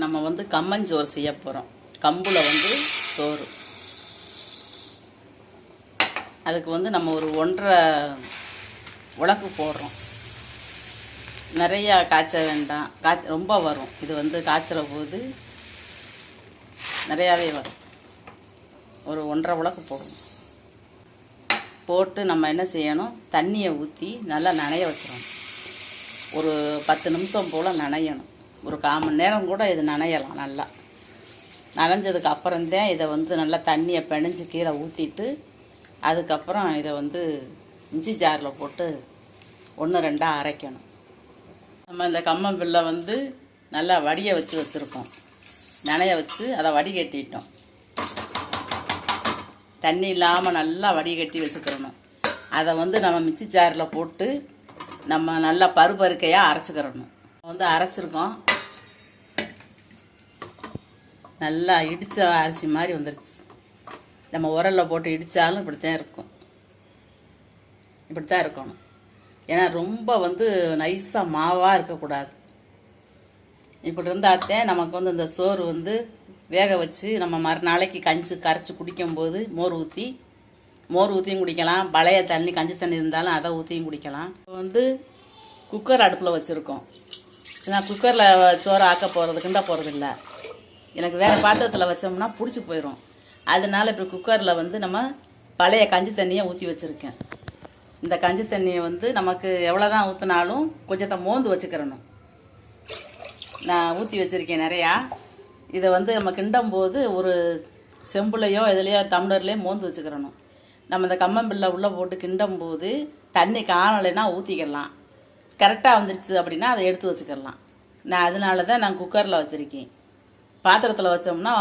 நம்ம வந்து கம்மஞ்சோறு செய்ய போகிறோம் கம்பில் வந்து சோறு. அதுக்கு வந்து நம்ம ஒரு ஒன்றரை உலக்கு போடுறோம். நிறையா காய்ச்ச வேண்டாம். காய்ச்ச ரொம்ப வரும். இது வந்து காய்ச்சிற போது நிறையாவே வரும். ஒரு ஒன்றரை உலக்கு போடணும் போட்டு நம்ம என்ன செய்யணும்? தண்ணியை ஊற்றி நல்லா நனைய வச்சிடணும். ஒரு பத்து நிமிஷம் போல் நனையணும். ஒரு கால் மணி நேரம் கூட இது நனையலாம் நல்லா. நனைஞ்சதுக்கு அப்புறம்தான் இதை வந்து நல்லா தண்ணியை பிணைஞ்சு கீழே ஊற்றிட்டு அதுக்கப்புறம் இதை வந்து இஞ்சி ஜாரில் போட்டு ஒன்று ரெண்டாக அரைக்கணும். நம்ம இந்த கம்மம்பில்லை வந்து நல்லா வடிய வச்சு வச்சுருக்கோம். நனைய வச்சு அதை வடிகட்டிட்டோம். தண்ணி இல்லாமல் நல்லா வடிகட்டி வச்சுக்கிறணும் அதை வந்து நம்ம மிக்சி ஜாரில் போட்டு நம்ம நல்லா பருப்பருக்கையாக அரைச்சிக்கிறணும் வந்து அரைச்சிருக்கோம். நல்லா இடித்த அரிசி மாதிரி வந்துருச்சு. நம்ம உரலில் போட்டு இடித்தாலும் இப்படி தான் இருக்கும். இப்படி தான் இருக்கணும். ஏன்னா ரொம்ப வந்து நைஸாக மாவாக இருக்கக்கூடாது. இப்படி இருந்தால்தான் நமக்கு வந்து இந்த சோறு வந்து வேக வச்சு நம்ம மறுநாளைக்கு கஞ்சி கரைச்சி குடிக்கும்போது மோர் ஊற்றி மோர் ஊற்றியும் குடிக்கலாம். பழைய தண்ணி கஞ்சி தண்ணி இருந்தாலும் அதை ஊற்றியும் குடிக்கலாம். இப்போ வந்து குக்கர் அடுப்பில் வச்சுருக்கோம். நான் குக்கரில் சோறு ஆக்க போகிறது கிண்ட போகிறது இல்லை. எனக்கு வேறு பாத்திரத்தில் வச்சோம்னா பிடிச்சி போயிடும் அதனால இப்போ குக்கரில் வந்து நம்ம பழைய கஞ்சி தண்ணியை ஊற்றி வச்சுருக்கேன். இந்த கஞ்சி தண்ணியை வந்து நமக்கு எவ்வளோ தான் ஊற்றினாலும் கொஞ்சத்தை மோந்து வச்சுக்கிறணும். நான் ஊற்றி வச்சுருக்கேன் நிறையா. இதை வந்து நம்ம கிண்டும் போது ஒரு செம்புலையோ எதுலையோ டம்ளர்லேயோ மோந்து வச்சுக்கிறணும். நம்ம இந்த கம்மம்பில்லை உள்ளே போட்டு கிண்டும் போது தண்ணி காணலைன்னா ஊற்றிக்கிடலாம் கரெக்டாக வந்துருச்சு அப்படின்னா அதை எடுத்து வச்சுக்கிடலாம் நான் அதனால தான் நான் குக்கரில் வச்சுருக்கேன். பாத்திரத்தில் வச்சோம்னா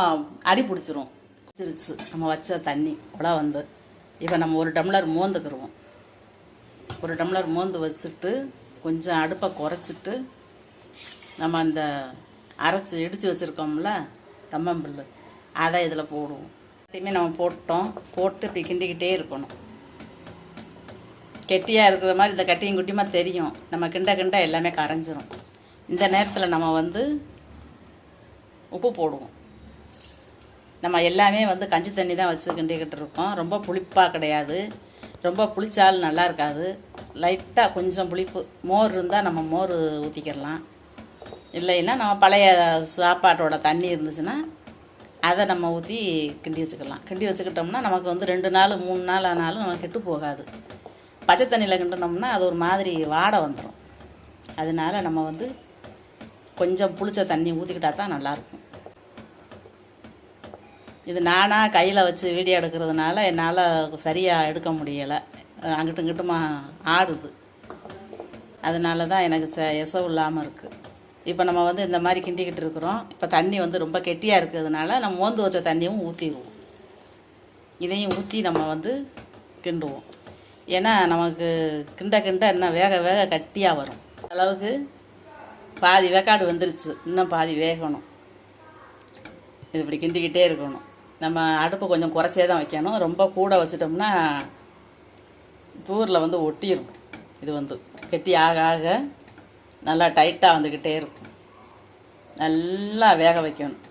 அடி பிடிச்சிரும். பிடிச்சிருச்சு நம்ம வச்ச தண்ணி குழா வந்து இப்போ நம்ம ஒரு டம்ளர் மோந்துக்கிருவோம் ஒரு டம்ளர் மோந்து வச்சுட்டு கொஞ்சம் அடுப்பை குறைச்சிட்டு நம்ம அந்த அரைச்சி இடித்து வச்சுருக்கோம்ல கம்மம்பில் அதை இதில் போடுவோம். எல்லாத்தையுமே நம்ம போட்டோம். போட்டு இப்படி கிண்டிக்கிட்டே இருக்கணும். கெட்டியாக இருக்கிற மாதிரி இந்த கட்டியும் குட்டியுமா தெரியும். நம்ம கிண்ட கிண்ட எல்லாமே கரைஞ்சிரும். இந்த நேரத்தில் நம்ம வந்து உப்பு போடுவோம். நம்ம எல்லாமே வந்து கஞ்சி தண்ணி தான் வச்சு கிண்டிக்கிட்டு இருக்கோம். ரொம்ப புளிப்பாக கிடையாது. ரொம்ப புளிச்சாலும் நல்லா இருக்காது. லைட்டாக கொஞ்சம் புளிப்பு. மோர் இருந்தால் நம்ம மோர் ஊற்றிக்கிடலாம் இல்லைன்னா நம்ம பழைய சாப்பாட்டோட தண்ணி இருந்துச்சுன்னா அதை நம்ம ஊற்றி கிண்டி வச்சுக்கலாம். கிண்டி வச்சுக்கிட்டோம்னா நமக்கு வந்து ரெண்டு நாள் மூணு நாள் ஆனாலும் நம்ம கெட்டு போகாது. பச்சை தண்ணியில் கிண்டினோம்னா அது ஒரு மாதிரி வாடை வந்துடும் அதனால நம்ம வந்து கொஞ்சம் புளிச்ச தண்ணி ஊற்றிக்கிட்டா தான் நல்லாயிருக்கும் இது நானாக கையில் வச்சு வீடியோ எடுக்கிறதுனால என்னால் சரியாக எடுக்க முடியலை. அங்கிட்டும் இங்கிட்டுமா ஆடுது. அதனால தான் எனக்கு ச எசவு இல்லாமல் இருக்குது இப்போ நம்ம வந்து இந்த மாதிரி கிண்டிக்கிட்டு இருக்கிறோம். இப்போ தண்ணி வந்து ரொம்ப கெட்டியாக இருக்கிறதுனால நம்ம மோந்து வச்ச தண்ணியும் ஊற்றிடுவோம் இதையும் ஊற்றி நம்ம வந்து கிண்டுவோம். ஏன்னா நமக்கு கிண்ட கிண்ட இன்னும் வேக வேக கட்டியாக வரும். அளவுக்கு பாதி வேக்காடு வந்துருச்சு. இன்னும் பாதி வேகணும். இது இப்படி கிண்டிக்கிட்டே இருக்கணும். நம்ம அடுப்பை கொஞ்சம் குறைச்சே தான் வைக்கணும். ரொம்ப கூட வச்சிட்டோம்னா தூரில் வந்து ஒட்டிடும் இது வந்து கெட்டி ஆக ஆக நல்லா டைட்டாக வந்துக்கிட்டே இருக்கும். நல்லா வேக வைக்கணும்.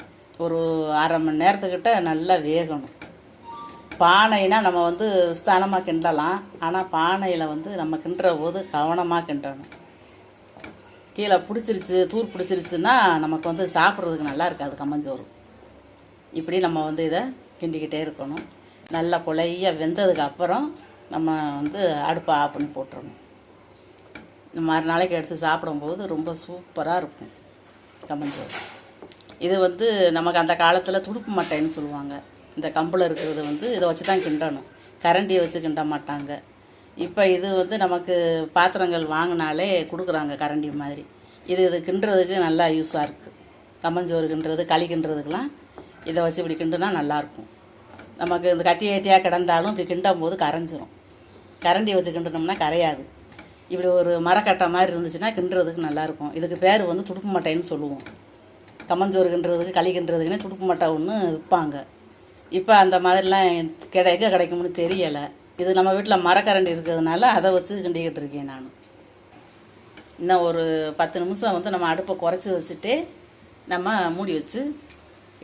ஒரு அரை மணி நேரத்துக்கிட்ட நல்லா வேகணும். பானைனா நம்ம வந்து ஸ்தானமாக கிண்டலாம். ஆனால் பானையில் வந்து நம்ம கிண்டுற போது கவனமாக கிண்டணும். கீழே பிடிச்சிருச்சு தூர் பிடிச்சிருச்சுன்னா நமக்கு வந்து சாப்பிட்றதுக்கு நல்லா இருக்காது கம்மஞ்சோறு. இப்படி நம்ம வந்து இதை கிண்டிக்கிட்டே இருக்கணும். நல்லா குழைய வெந்ததுக்கு அப்புறம் நம்ம வந்து அடுப்பை ஆஃப் பண்ணி போட்டுறணும். இந்த மறுநாளைக்கு எடுத்து சாப்பிடும்போது ரொம்ப சூப்பராக இருக்கும். கம்மஞ்சோறு இது வந்து நமக்கு அந்த காலத்தில் துடுப்பு மட்டைன்னு சொல்லுவாங்க. இந்த கம்பில் இருக்கிறது வந்து இதை வச்சு தான் கிண்டணும். கரண்டியை வச்சு கிண்ட மாட்டாங்க. இப்போ இது வந்து நமக்கு பாத்திரங்கள் வாங்கினாலே கொடுக்குறாங்க கரண்டி மாதிரி. இது இது கிண்டுறதுக்கு நல்லா யூஸாக இருக்குது கம்மஞ்சோறு கிண்டுறது களி கிண்டுறதுக்கெலாம் இதை வச்சு இப்படி கிண்டுனா நல்லாயிருக்கும். நமக்கு இந்த கட்டி கட்டியாக கிடந்தாலும் இப்படி கிண்டும் போது கரைஞ்சிரும். கரண்டி வச்சு கிண்டுனோம்னா கரையாது. இப்படி ஒரு மரக்கட்டை மாதிரி இருந்துச்சுன்னா கிண்டுறதுக்கு நல்லாயிருக்கும். இதுக்கு பேர் வந்து துடுப்பு மட்டைன்னு சொல்லுவோம். கம்மஞ்சோறு கிண்டுறதுக்கு களி கிண்டுறதுக்குன்னே துடுப்பு மட்டை ஒன்று விற்பாங்க. இப்போ அந்த மாதிரிலாம் கிடைக்க கிடைக்கும்னு தெரியலை. இது நம்ம வீட்டில் மரக்கரண்டி இருக்கிறதுனால அதை வச்சு கிண்டிக்கிட்டு இருக்கேன் நான். இன்னும் ஒரு பத்து நிமிஷம் வந்து நம்ம அடுப்பை குறைச்சி வச்சுட்டு நம்ம மூடி வச்சு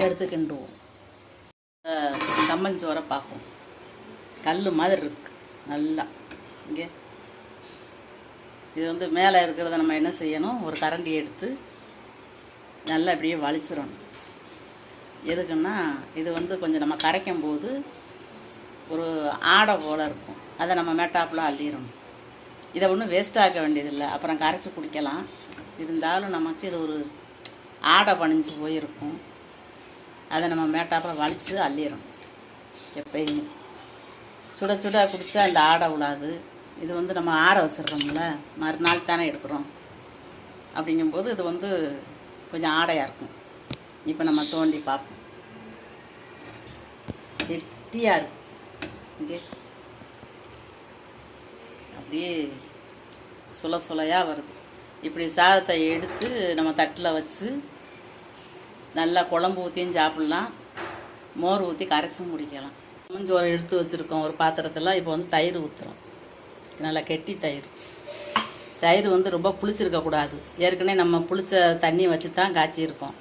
எடுத்து கிண்டுவோம் அஹ் பார்ப்போம். கல் மாதிரி இருக்கு. நல்லா. இங்கே. இது வந்து மேலே இருக்கிறத நம்ம என்ன செய்யணும்? ஒரு கரண்டி எடுத்து நல்லா அப்படியே வலிச்சிடணும். எதுக்குன்னா இது வந்து கொஞ்சம் நம்ம கரைக்கும் போது ஒரு ஆடை போல் இருக்கும். அதை நம்ம மேட்டாப்பில் அள்ளிடணும். இதை ஒன்றும் வேஸ்ட் ஆக்க வேண்டியதில்லை. அப்புறம் கரைச்சி குடிக்கலாம். இருந்தாலும் நமக்கு இது ஒரு ஆடை பணிஞ்சு போயிருக்கும். அதை நம்ம மேட்டாப்பில் வலித்து அள்ளிடும் எப்பயுமே. சுட சுட குடித்தா இந்த ஆடை விழாது இது வந்து நம்ம ஆற வச்சிடுறோம்ல. மறுநாள் தானே எடுக்கிறோம். அப்படிங்கும்போது இது வந்து கொஞ்சம் ஆடையாக இருக்கும். இப்போ நம்ம தோண்டி பார்ப்போம். கெட்டியாக இருக்கும் இங்கே. அப்படியே சுல சுலையாக வருது. இப்படி சாதத்தை எடுத்து நம்ம தட்டில் வச்சு நல்லா குழம்பு ஊற்றியும் சாப்பிட்லாம். மோர் ஊற்றி கரைச்சும் குடிக்கலாம். சோறு எடுத்து வச்சுருக்கோம் ஒரு பாத்திரத்தில். இப்போ வந்து தயிர் ஊற்றுறோம் நல்லா கெட்டி தயிர். தயிர் வந்து ரொம்ப புளிச்சிருக்கக்கூடாது ஏற்கனவே நம்ம புளிச்ச தண்ணி வச்சு தான் காய்ச்சிருக்கோம்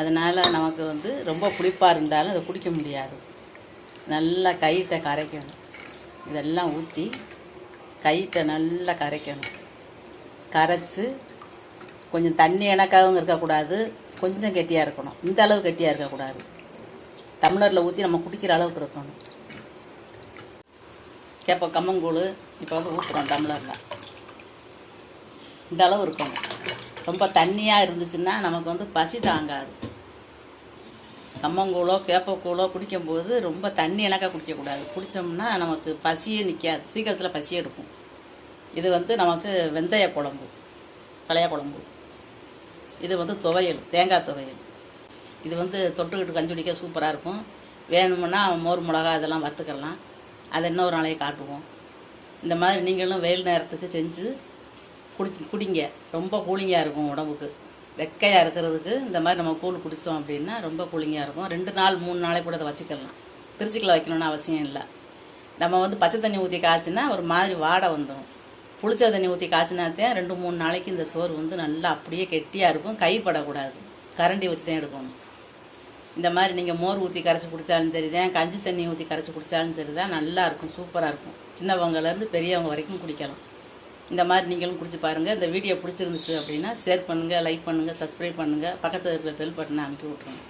அதனால் நமக்கு வந்து ரொம்ப புளிப்பாக இருந்தாலும் அதை குடிக்க முடியாது. நல்லா கையிட்ட கரைக்கணும். இதெல்லாம் ஊற்றி கையிட்ட நல்லா கரைக்கணும். கரைச்சி கொஞ்சம் தண்ணி எனக்காகவும் இருக்கக்கூடாது. கொஞ்சம் கெட்டியாக இருக்கணும். இந்த அளவு கெட்டியாக இருக்கக்கூடாது. டம்ளரில் ஊற்றி நம்ம குடிக்கிற அளவுக்கு இருக்கணும். கேப்போ கம்மங்கூழ் இப்போ வந்து ஊற்றுறோம் டம்ளரில் இந்த அளவு இருக்கணும். ரொம்ப தண்ணியாக இருந்துச்சுன்னா நமக்கு வந்து பசி தாங்காது. கம்மங்கூழோ கேப்பக்கூழோ குடிக்கும்போது ரொம்ப தண்ணி எனக்கா குடிக்கக்கூடாது. குடித்தோம்னா நமக்கு பசியே நிற்காது சீக்கிரத்தில் பசி எடுக்கும். இது வந்து நமக்கு வெந்தய குழம்பு பழைய குழம்பு. இது வந்து துவையல் தேங்காய் துவையல். இது வந்து தொட்டுக்கிட்டு கஞ்சி குடிக்க சூப்பராக இருக்கும். வேணுமுன்னா மோர் மிளகா இதெல்லாம் வறுத்துக்கலாம். அதை இன்னொரு நாளைக்கு காட்டுவோம். இந்த மாதிரி நீங்களும் வெயில் நேரத்துக்கு செஞ்சு குடி குடிங்க. ரொம்ப கூலிங்காக இருக்கும் உடம்புக்கு. வெக்கையாக இருக்கிறதுக்கு இந்த மாதிரி நம்ம கூழ் குடித்தோம் அப்படின்னா ரொம்ப கூலிங்காக இருக்கும். ரெண்டு நாள் மூணு நாளைக்கு கூட அதை வச்சுக்கலாம். பிரிச்சுக்கில் வைக்கணும்னு அவசியம் இல்லை. நம்ம வந்து பச்சை தண்ணி ஊற்றி காய்ச்சினா ஒரு மாதிரி வாடை வந்துடும் புளிச்ச தண்ணி ஊற்றி காய்ச்சினாத்தேன் ரெண்டு மூணு நாளைக்கு இந்த சோறு வந்து நல்லா அப்படியே கெட்டியாக இருக்கும். கைப்படக்கூடாது. கரண்டி வச்சு தான் எடுக்கணும். இந்த மாதிரி நீங்கள் மோர் ஊற்றி கரைச்சி குடித்தாலும் சரி தான் கஞ்சி தண்ணி ஊற்றி கரைச்சி குடித்தாலும் சரி தான் நல்லாயிருக்கும் சூப்பராக இருக்கும். சின்னவங்கலேருந்து பெரியவங்க வரைக்கும் குடிக்கலாம். இந்த மாதிரி நீங்களும் குடிச்சு பாருங்கள் இந்த வீடியோ பிடிச்சிருந்துச்சு அப்படின்னா ஷேர் பண்ணுங்கள் லைக் பண்ணுங்கள் சப்ஸ்கிரைப் பண்ணுங்கள் பக்கத்தில் இருக்கிற பெல் பட்டனை அமைக்கி விட்ருங்க